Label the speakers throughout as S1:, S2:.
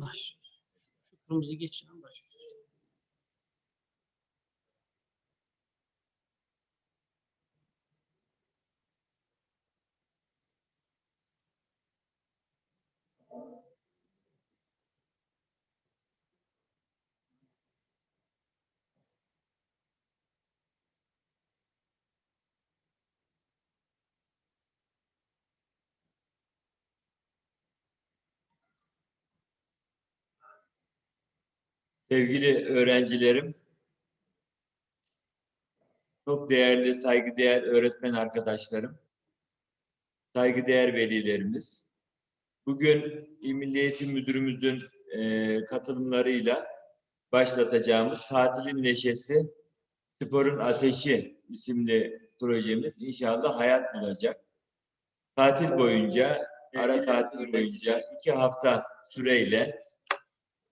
S1: Baş. Şu kırmızı geçen baş.
S2: Sevgili öğrencilerim, çok değerli, saygıdeğer öğretmen arkadaşlarım, saygıdeğer velilerimiz, bugün İl Milli Eğitim Müdürümüzün e, katılımlarıyla başlatacağımız Tatilin Neşesi, Sporun Ateşi isimli projemiz inşallah hayat bulacak. Tatil boyunca, ara tatil boyunca iki hafta süreyle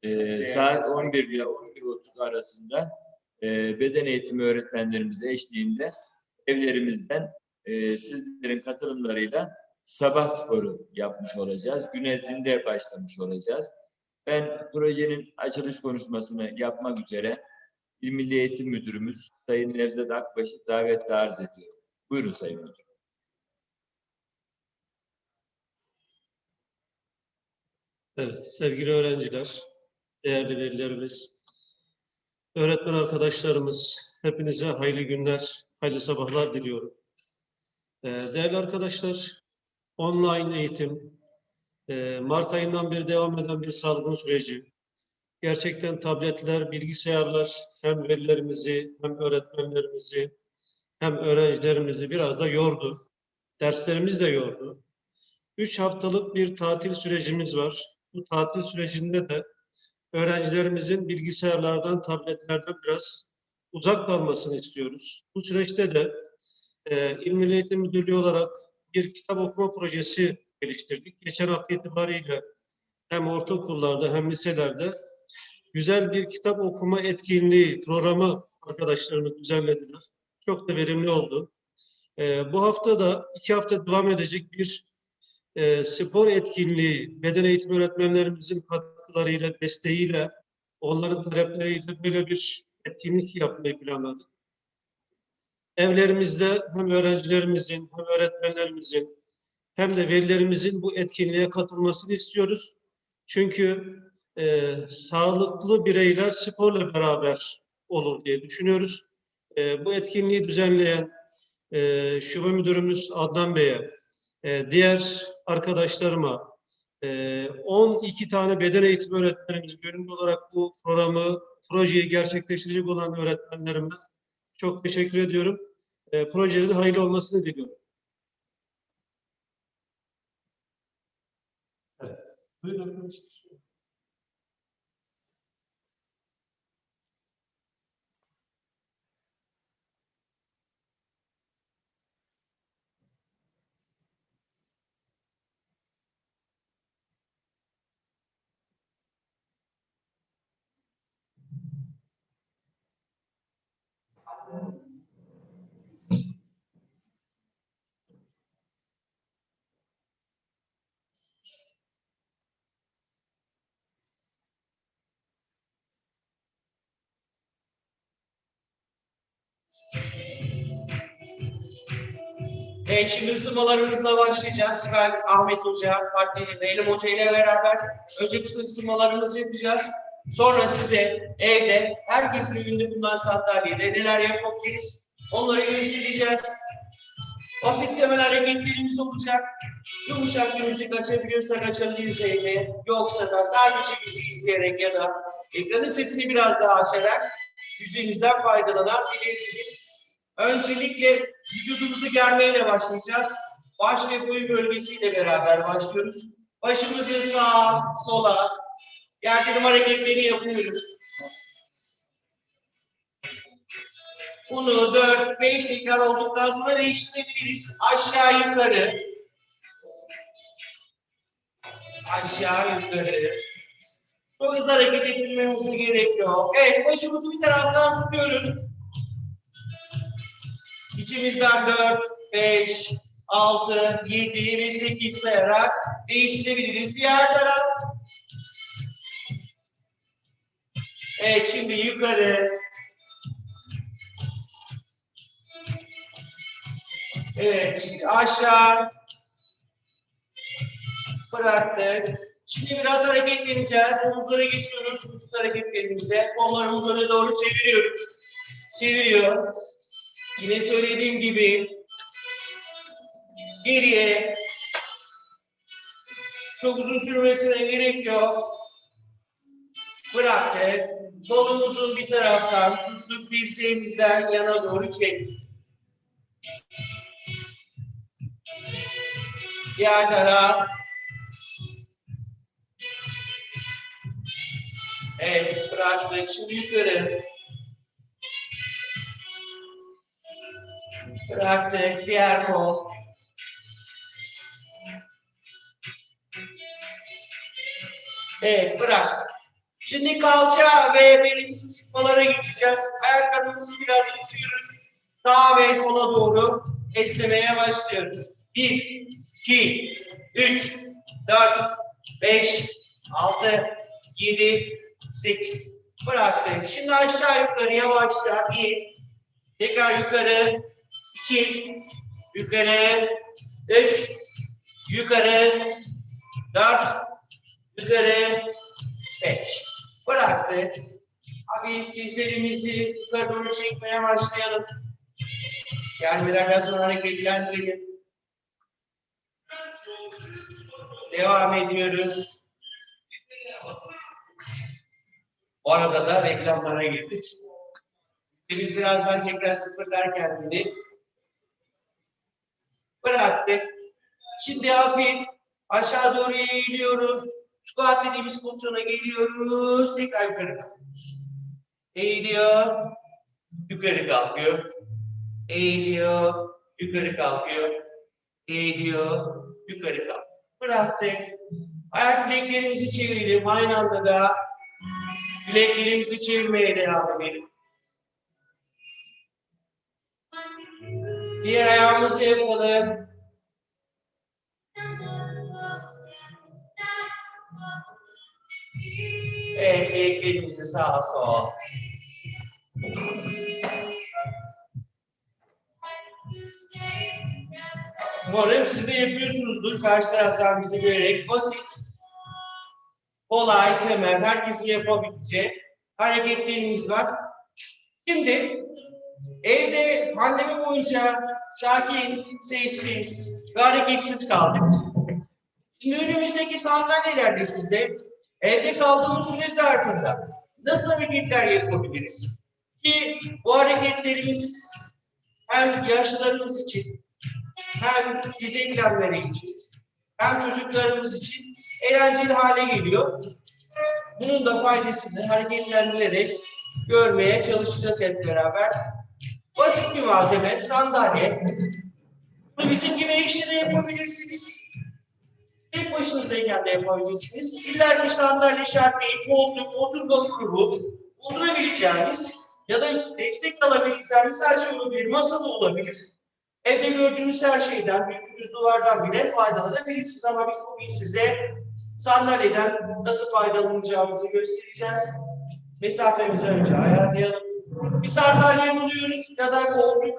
S2: e, saat 11 ile 11.30 arasında e, beden eğitimi öğretmenlerimiz eşliğinde evlerimizden e, sizlerin katılımlarıyla sabah sporu yapmış olacağız. Güneşinde başlamış olacağız. Ben projenin açılış konuşmasını yapmak üzere İl Milli Eğitim Müdürümüz Sayın Nevzat Akbaş'ı davetle arz ediyorum. Buyurun Sayın Müdür.
S3: Evet, sevgili öğrenciler, değerli velilerimiz, öğretmen arkadaşlarımız, hepinize hayırlı günler, hayırlı sabahlar diliyorum. Ee, Değerli arkadaşlar, online eğitim, e, Mart ayından beri devam eden bir salgın süreci. Gerçekten tabletler, bilgisayarlar hem velilerimizi, hem öğretmenlerimizi, hem öğrencilerimizi biraz da yordu. Derslerimiz de yordu. Üç haftalık bir tatil sürecimiz var. Bu tatil sürecinde de öğrencilerimizin bilgisayarlardan, tabletlerden biraz uzak kalmasını istiyoruz. Bu süreçte de e, İl Milli Eğitim Müdürlüğü olarak bir kitap okuma projesi geliştirdik. Geçen hafta itibariyle hem ortaokullarda hem liselerde güzel bir kitap okuma etkinliği programı arkadaşlarımız düzenlediler. Çok da verimli oldu. E, bu hafta da iki hafta devam edecek bir e, spor etkinliği, beden eğitim öğretmenlerimizin katkılarıyla, desteğiyle, onların talepleriyle böyle bir etkinlik yapmayı planladık. Evlerimizde hem öğrencilerimizin, hem öğretmenlerimizin, hem de velilerimizin bu etkinliğe katılmasını istiyoruz. Çünkü e, sağlıklı bireyler sporla beraber olur diye düşünüyoruz. E, bu etkinliği düzenleyen e, Şube Müdürümüz Adnan Bey'e, e, diğer arkadaşlarıma, e, 12 tane beden eğitimi öğretmenimiz gönüllü olarak bu programı, projeyi gerçekleştirecek olan öğretmenlerime çok teşekkür ediyorum. E, projenin hayırlı olmasını diliyorum. Evet. Buyurun
S4: Evet, şimdi ısınmalarımızla başlayacağız. Sibel, Ahmet Hoca, partneri Beylim Hoca ile beraber önce kısa ısınmalarımızı yapacağız. Sonra size evde herkesin evinde bulunan sandalyede neler yapabiliriz onları göstereceğiz. Basit temel hareketlerimiz olacak. Yumuşak bir müzik açabilirsek açabiliriz evde. Yoksa da sadece bizi izleyerek ya da ekranın sesini biraz daha açarak yüzünüzden faydalanabilirsiniz. Öncelikle vücudumuzu germeyle başlayacağız. Baş ve boyun bölgesiyle beraber başlıyoruz. Başımızı sağa, sola, gerdirim hareketleri yapıyoruz. Bunu 4-5 tekrar olduktan sonra değiştirebiliriz. Aşağı yukarı. Aşağı yukarı. Çok hızlı hareket ettirmemize gerek yok. Evet, başımızı bir taraftan tutuyoruz. İçimizden 4, 5, 6, 7 ve 8 sayarak değiştirebiliriz. Diğer taraf Evet şimdi yukarı. Evet şimdi aşağı. Bıraktık. Şimdi biraz hareketleneceğiz. Omuzlara geçiyoruz. Vücut hareketlerimizde. Kollarımızı öne doğru çeviriyoruz. Çeviriyor. Yine söylediğim gibi geriye çok uzun sürmesine gerek yok. Bıraktık. Kolumuzun bir taraftan tuttuk dirseğimizden yana doğru çektik. Diğer taraf. Evet, bıraktık. Şimdi yukarı. Bıraktık. Diğer kol. Evet, bıraktık. Şimdi kalça ve belimizi sıkmalara geçeceğiz. Ayakkabımızı biraz geçiyoruz. Sağa ve sola doğru esnemeye başlıyoruz. 1, 2, 3, 4, 5, 6, 7, 8. Bıraktık. Şimdi aşağı yukarı yavaşça 1, tekrar yukarı 2, yukarı 3, yukarı 4, yukarı 5. Bıraktık. Hafif dizlerimizi yukarı doğru çekmeye başlayalım. Gelmelerden sonra hareketlendirelim. Devam ediyoruz. Bu arada da reklamlara girdik. Biz birazdan tekrar sıfırlar kendini. Bıraktık. Şimdi hafif aşağı doğru eğiliyoruz. Squat dediğimiz pozisyona geliyoruz. Tekrar yukarı kalkıyoruz. Eğiliyor. Yukarı kalkıyor. Eğiliyor. Yukarı kalkıyor. Eğiliyor. Yukarı kalkıyor. Bıraktık. Ayak bileklerimizi çevirelim. Aynı anda da bileklerimizi çevirmeye devam edelim. Diğer ayağımızı yapalım. Evet, bileklerimizi sağa sola. Umarım siz de yapıyorsunuzdur. Karşı taraftan bizi görerek basit, kolay, temel, herkesin yapabileceği hareketlerimiz var. Şimdi evde pandemi boyunca sakin, sessiz ve hareketsiz kaldık. Şimdi önümüzdeki sandalyelerde sizde evde kaldığımız süre zarfında nasıl hareketler yapabiliriz? Ki bu hareketlerimiz hem yaşlılarımız için hem diz eklemleri için hem çocuklarımız için eğlenceli hale geliyor. Bunun da faydasını hareketlendirerek görmeye çalışacağız hep beraber. Basit bir malzeme, sandalye. Bunu bizim gibi eşle de yapabilirsiniz. Tek başınızdayken de yapabilirsiniz. İlla bir sandalye şart değil, koltuk, oturma grubu, oturabileceğiniz ya da destek alabileceğiniz her şey olabilir. Masa da olabilir. Evde gördüğünüz her şeyden, büyüdüğünüz duvardan bile faydalanabilirsiniz. Ama biz bugün size sandalyeden nasıl faydalanacağımızı göstereceğiz. Mesafemizi önce ayarlayalım. Bir sandalye buluyoruz ya da koltuk.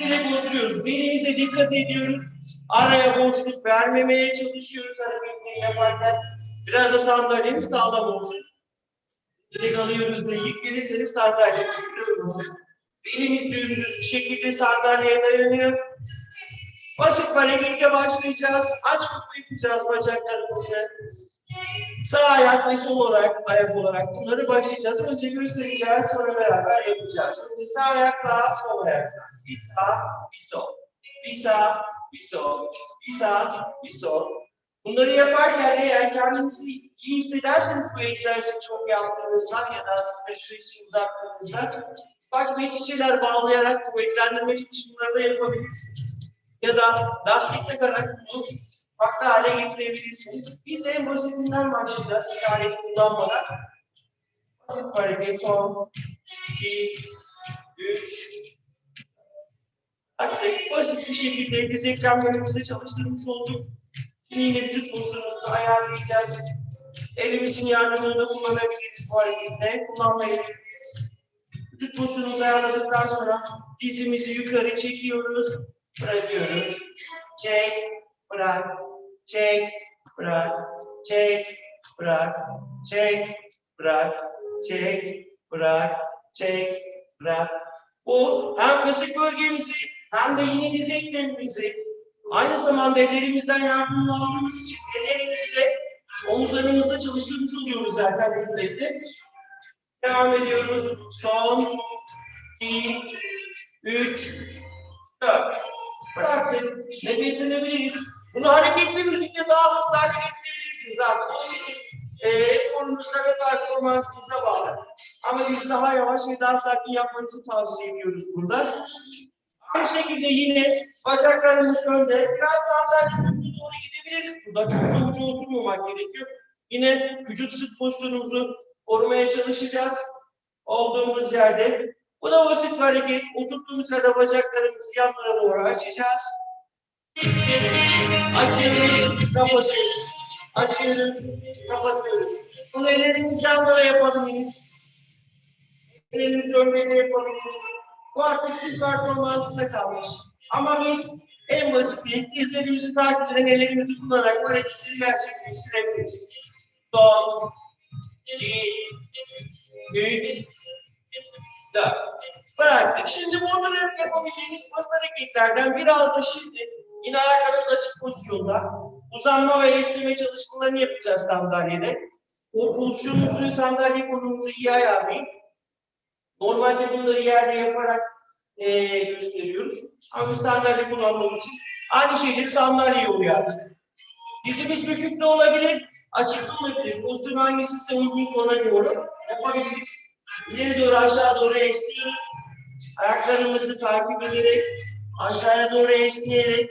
S4: Direkt oturuyoruz. Belimize dikkat ediyoruz. Araya boşluk vermemeye çalışıyoruz hareketleri yaparken. Biraz da sandalyemiz sağlam olsun. Direkt alıyoruz diye yüklenirseniz sandalyemiz kırılmasın. Belimiz dümdüz bir şekilde sandalyeye dayanıyor. Basit hareketle başlayacağız. Aç kapı yapacağız bacaklarımızı. Sağ ayak ve sol olarak, ayak olarak bunları başlayacağız. Önce göstereceğiz, sonra beraber yapacağız. Önce sağ ayakla, sol ayakla. Bir sağ, bir sol. Bir sağ, bir sol. Bir sağ, bir sol. Bunları yaparken eğer kendinizi iyi hissederseniz bu egzersizi çok yaptığınızda ya da süresi uzattığınızda ufak bir şeyler bağlayarak kuvvetlendirme çalışmaları da yapabilirsiniz. Ya da lastik takarak bunu farklı hale getirebilirsiniz. Biz en basitinden başlayacağız. Hiç alet kullanmadan. Basit hareket. Son, iki, üç. Artık basit bir şekilde diz eklemlerimizi çalıştırmış olduk. Şimdi yine vücut pozisyonumuzu ayarlayacağız. Elimizin yardımını da kullanabiliriz bu harekette. Kullanmayabiliriz. Vücut pozisyonumuzu ayarladıktan sonra dizimizi yukarı çekiyoruz. Bırakıyoruz. Çek, bırak, çek, bırak, çek, bırak, çek, bırak, çek, bırak, çek, bırak. Bu hem kasık bölgemizi hem de yine diz eklemimizi aynı zamanda ellerimizden yardımını aldığımız için ellerimizi de omuzlarımızda çalıştırmış oluyoruz zaten bu süreçte. Devam ediyoruz. Son, iki, üç, dört. Bıraktık. Nefeslenebiliriz. Bunu hareketli müzikle daha hızlı hale getirebilirsiniz artık. O sizin e, eforunuzda ve performansınıza bağlı. Ama biz daha yavaş ve daha sakin yapmanızı tavsiye ediyoruz burada. Aynı şekilde yine bacaklarımız önde. Biraz sandalyenin önüne doğru gidebiliriz. Burada çok da oturmamak gerekiyor. Yine vücut sırt pozisyonumuzu korumaya çalışacağız. Olduğumuz yerde. Bu da basit bir hareket. Oturttuğumuz yerde bacaklarımızı yanlara doğru açacağız. Açıyoruz, kapatıyoruz. Açıyoruz, kapatıyoruz. Bunu ellerimiz yanlara yapabiliriz. Ellerimiz örmeyle yapabiliriz. Bu artık sizin performansına kalmış. Ama biz en basit dizlerimizi takip eden ellerimizi kullanarak bu hareketleri gerçekleştirebiliriz. Son, iki, üç, dört. Bıraktık. Şimdi bu onları yapabileceğimiz basit hareketlerden biraz da şimdi yine ayaklarımız açık pozisyonda uzanma ve esneme çalışmalarını yapacağız sandalyede. O pozisyonunuzu, sandalye konumuzu iyi ayarlayın. Normalde bunları yerde yaparak eee, gösteriyoruz. Ama sandalye kullanmamız için aynı şeyleri sandalyeye uyarladık. Dizimiz bükük de olabilir, açık da olabilir. Pozisyon hangisi ise uygun sonra doğru yapabiliriz. İleri doğru aşağı doğru esniyoruz. Ayaklarımızı takip ederek aşağıya doğru esneyerek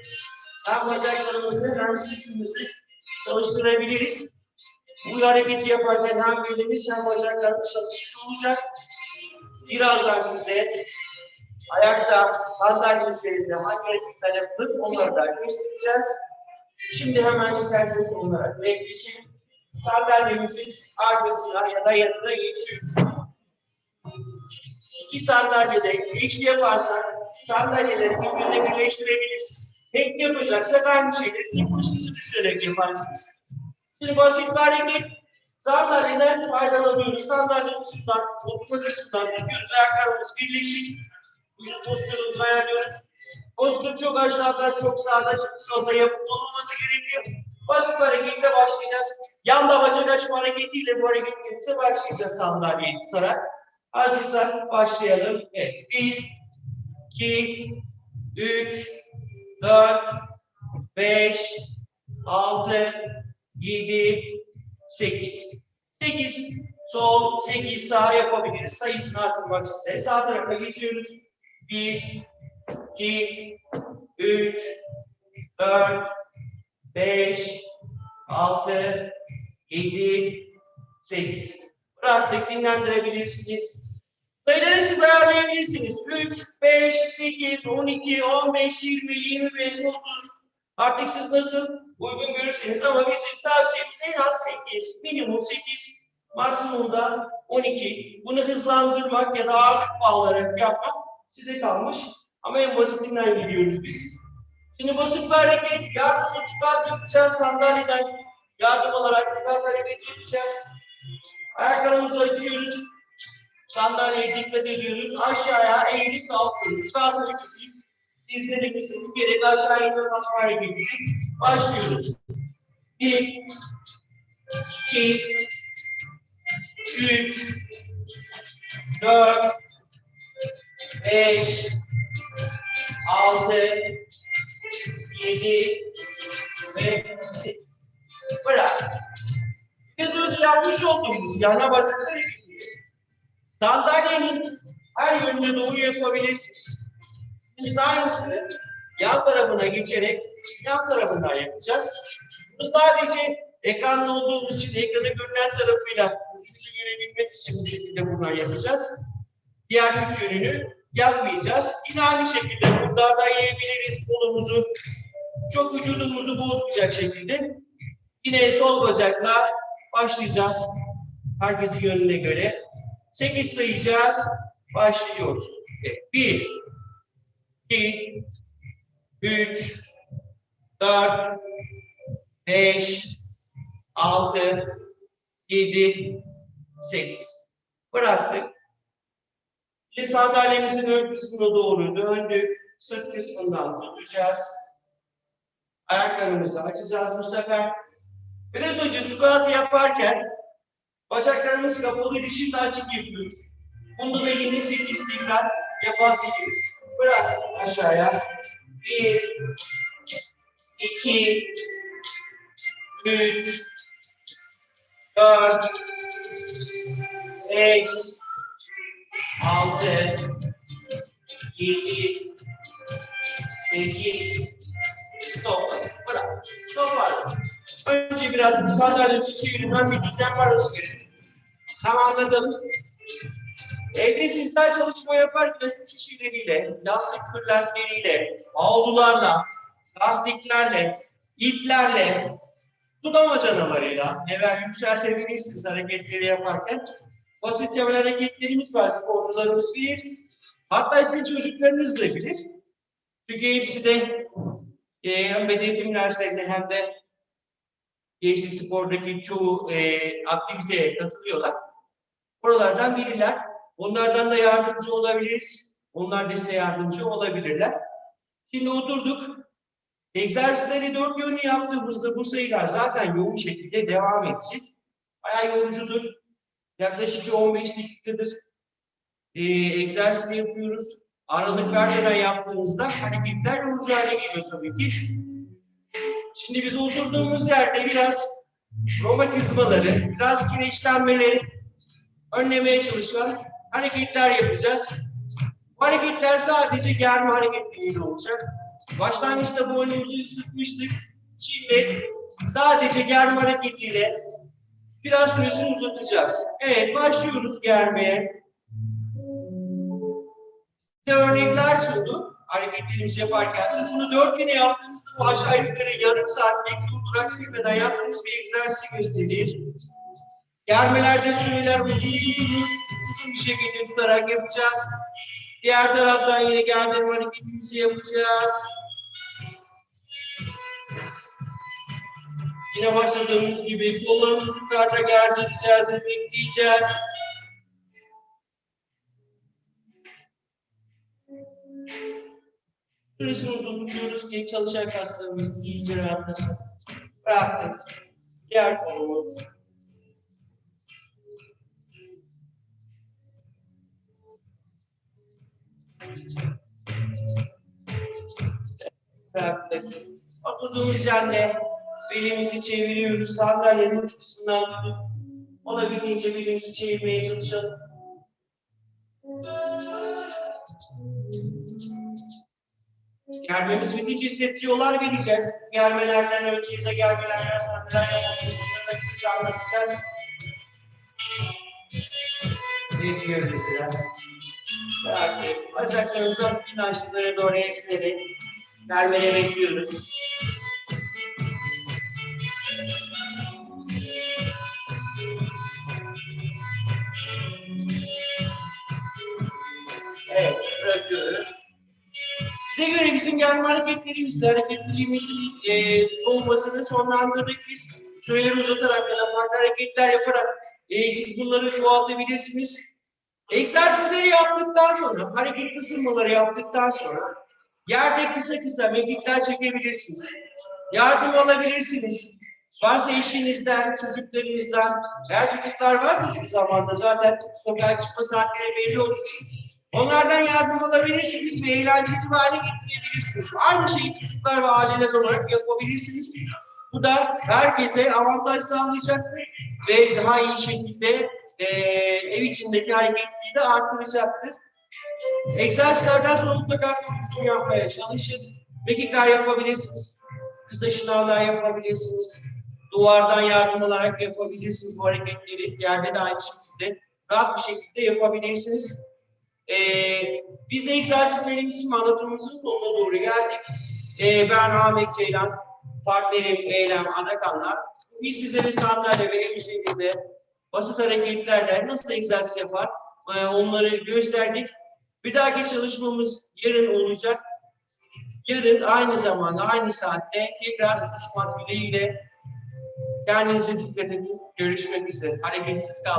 S4: hem bacaklarımızı hem sırtımızı çalıştırabiliriz. Bu hareketi yaparken hem belimiz hem bacaklarımız çalışmış olacak. Birazdan size ayakta sandalye üzerinde hangi hareketler yapılır onları da göstereceğiz. Şimdi hemen isterseniz onlara geçelim. Sandalyemizin arkasına ya da yanına geçiyoruz. İki sandalyede eşli yaparsak sandalyeleri birbirine birleştirebiliriz. Tek yapacaksak aynı şeyleri tek başınıza düşürerek yaparsınız. Şimdi basit bir hareket. Sandalyeden faydalanıyoruz. Sandalyenin ucundan, oturma kısmından tutuyoruz. Ayaklarımız birleşik. Vücut pozisyonumuzu ayarlıyoruz. Postür çok aşağıda, çok sağda, çok solda yapıp olmaması gerekiyor. Basit bir hareketle başlayacağız. Yanda bacak açma hareketiyle bu hareketlerimize başlayacağız sandalyeyi tutarak. Hazırsak başlayalım. Evet. Bir, iki, üç, dört, beş, altı, yedi, sekiz. Sekiz sol, sekiz sağ yapabiliriz. Sayısını artırmak istedim. Sağ tarafa geçiyoruz. Bir, iki, üç, dört, beş, altı, yedi, sekiz. Bıraktık dinlendirebilirsiniz. Sayıları siz ayarlayabilirsiniz. 3, 5, 8, 12, 15, 20, 25, 30. Artık siz nasıl uygun görürseniz ama bizim tavsiyemiz en az 8, minimum 8, maksimum da 12. Bunu hızlandırmak ya da ağırlık bağlayarak yapmak size kalmış. Ama en basitinden gidiyoruz biz. Şimdi basit bir hareket, yardımlı squat yapacağız sandalyeden. Yardım alarak squat hareket yapacağız. Ayaklarımızı açıyoruz. Sandalyeye dikkat ediyoruz. Aşağıya eğilip kalkıyoruz. Sağ hareketi dizlerimizi bükerek aşağı inme kalkma hareketi. Başlıyoruz. Bir, iki, üç, dört, beş, altı, yedi ve sekiz. Bırak. Biraz önce yapmış olduğumuz yana bacak hareketi. Sandalyenin her yönüne doğru yapabilirsiniz. Biz aynısını yan tarafına geçerek yan tarafından yapacağız. Bu sadece ekranda olduğumuz için ekranın görünen tarafıyla yüzümüzü görebilmek için bu şekilde buradan yapacağız. Diğer üç yönünü yapmayacağız. Yine aynı şekilde burada dayayabiliriz kolumuzu. Çok vücudumuzu bozmayacak şekilde. Yine sol bacakla başlayacağız. Herkesin yönüne göre. 8 sayacağız. Başlıyoruz. Evet. 1 2 3 4 5 6 7 8 Bıraktık. Şimdi sandalyemizin ön kısmına doğru döndük. Sırt kısmından tutacağız. Ayaklarımızı açacağız bu sefer. Biraz önce squat yaparken bacaklarımız kapalı, dişini açık yapıyoruz. Bunu da yine 8 tekrar yapabiliriz. Bırak aşağıya. 1 2 3 4 5 6 7 8 biraz sandalyemizi çevirin. Ben bir dinlenme arası verin. Tamamladım. Evde sizler çalışma yaparken su şişeleriyle, lastik kırlentleriyle, havlularla, lastiklerle, iplerle, su damacanalarıyla evvel yükseltebilirsiniz hareketleri yaparken. Basit temel hareketlerimiz var, sporcularımız bilir. Hatta sizin çocuklarınız da bilir. Çünkü hepsi de e, hem beden eğitim derslerine hem de gençlik spordaki çoğu e, aktiviteye katılıyorlar. Oralardan bilirler. Onlardan da yardımcı olabiliriz. Onlar da size yardımcı olabilirler. Şimdi oturduk. Egzersizleri dört yönlü yaptığımızda bu sayılar zaten yoğun şekilde devam edecek. Bayağı yorucudur. Yaklaşık bir 15 dakikadır e, egzersiz yapıyoruz. Aralık vermeden yaptığınızda hareketler yorucu hale geliyor tabii ki. Şimdi biz oturduğumuz yerde biraz romatizmaları, biraz kireçlenmeleri önlemeye çalışan hareketler yapacağız. Bu hareketler sadece germe hareketleri olacak. Başlangıçta boynumuzu ısıtmıştık. Şimdi sadece germe hareketiyle biraz süresini uzatacağız. Evet başlıyoruz germeye. Size örnekler sundu hareketlerimizi yaparken. Siz bunu dört güne yaptığınızda bu aşağı yukarı yarım saat bekli olarak girmeden yaptığınız bir egzersiz gösterir. Germelerde süreler uzun tutulur. Uzun bir şekilde tutarak yapacağız. Diğer taraftan yine gerdirme hareketimizi yapacağız. Yine başladığımız gibi kollarımızı yukarıda gerdireceğiz ve bekleyeceğiz. Süresini uzun tutuyoruz ki çalışan kaslarımız iyice rahatlasın. Bıraktık. Diğer kolumuz. Bıraktık. Oturduğumuz yerde belimizi çeviriyoruz. Sandalyenin uç kısmından tutup olabildiğince belimizi çevirmeye çalışalım. Germemiz bitince hissettiriyorlar vereceğiz. Germelerden da germelerden sonra bunları da kısaca anlatacağız. Bekliyoruz biraz. Bıraktık. Bacaklarımızı hafiften açtıkları doğru esneri. Germeye bekliyoruz. Evet, bırakıyoruz. Bize göre bizim germe hareketlerimizle hareketliliğimizin e, olmasını sonlandırdık biz. Süreleri uzatarak ya da farklı hareketler yaparak e, siz bunları çoğaltabilirsiniz. Egzersizleri yaptıktan sonra, hareket ısınmaları yaptıktan sonra yerde kısa kısa mekikler çekebilirsiniz. Yardım alabilirsiniz. Varsa eşinizden, çocuklarınızdan, eğer çocuklar varsa şu zamanda zaten sokağa çıkma saatleri belli olduğu için Onlardan yardım alabilirsiniz ve eğlenceli bir hale getirebilirsiniz. Aynı şeyi çocuklar ve aileler olarak yapabilirsiniz. Bu da herkese avantaj sağlayacaktır ve daha iyi şekilde eee, ev içindeki hareketliliği de arttıracaktır. Egzersizlerden sonra mutlaka kondisyon yapmaya çalışın. Mekikler yapabilirsiniz. Kısa şınavlar yapabilirsiniz. Duvardan yardım alarak yapabilirsiniz bu hareketleri. Yerde de aynı şekilde rahat bir şekilde yapabilirsiniz. Ee, biz egzersizlerimizin anlatımımızın sonuna doğru geldik. Ee, ben Ahmet Ceylan, partnerim Eylem Adakan'la bu biz size sandalye ve el şeklinde basit hareketlerle nasıl egzersiz yapar e, onları gösterdik. Bir dahaki çalışmamız yarın olacak. Yarın aynı zamanda aynı saatte tekrar buluşmak dileğiyle kendinize dikkat edin. Görüşmek üzere. Hareketsiz kalın.